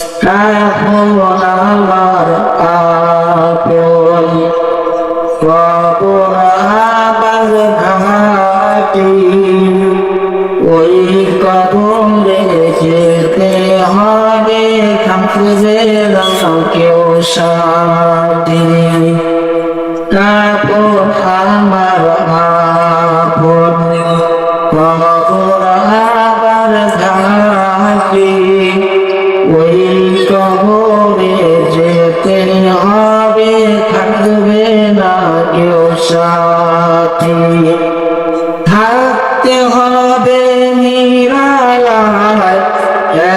এখন আমার আপন কবর ঘাটি ওই কবরে যেতে হবে থাকবে কেউ সাথী। কাপড় আমার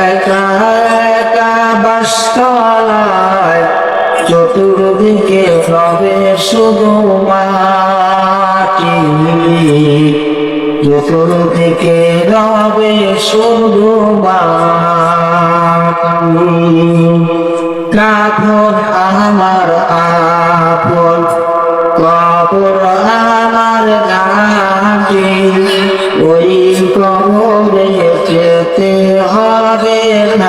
একা একা বাসতলায় চতুর্দিকে রবে শুধু মাটি চতুর্দিকে রবে শুধু মাটি। কাপড় আমার আপন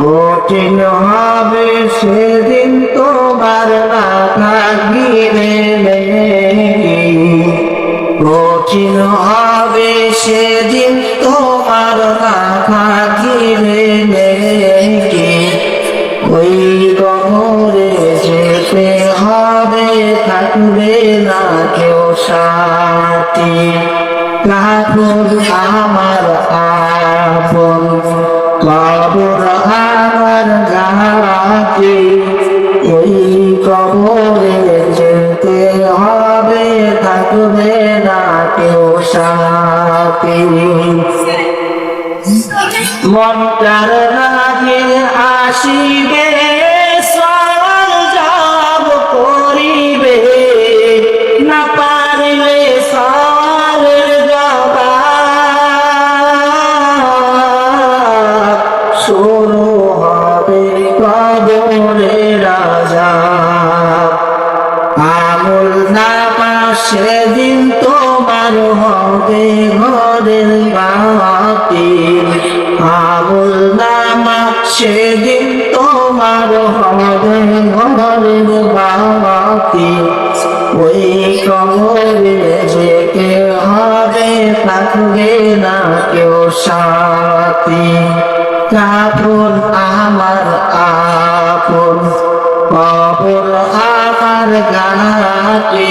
কঠিন হবে সেদিন তোমার না থাকিলে কঠিন হবে সেদিন তোমার না থাকিলে ওই গমরে যেতে হবে, থাকবে না কেউ সাথী। কাপড় আমার রাগে আসিবে সেদিন তোমার হবে ঘরের বাতি আমল নামা সেদিন তোমার হবে ঘরের বাতি ওই কবরে যেতে হবে, থাকবে না কেউ সাথী। কাপড় আমার আপন কবর আমার গানাতে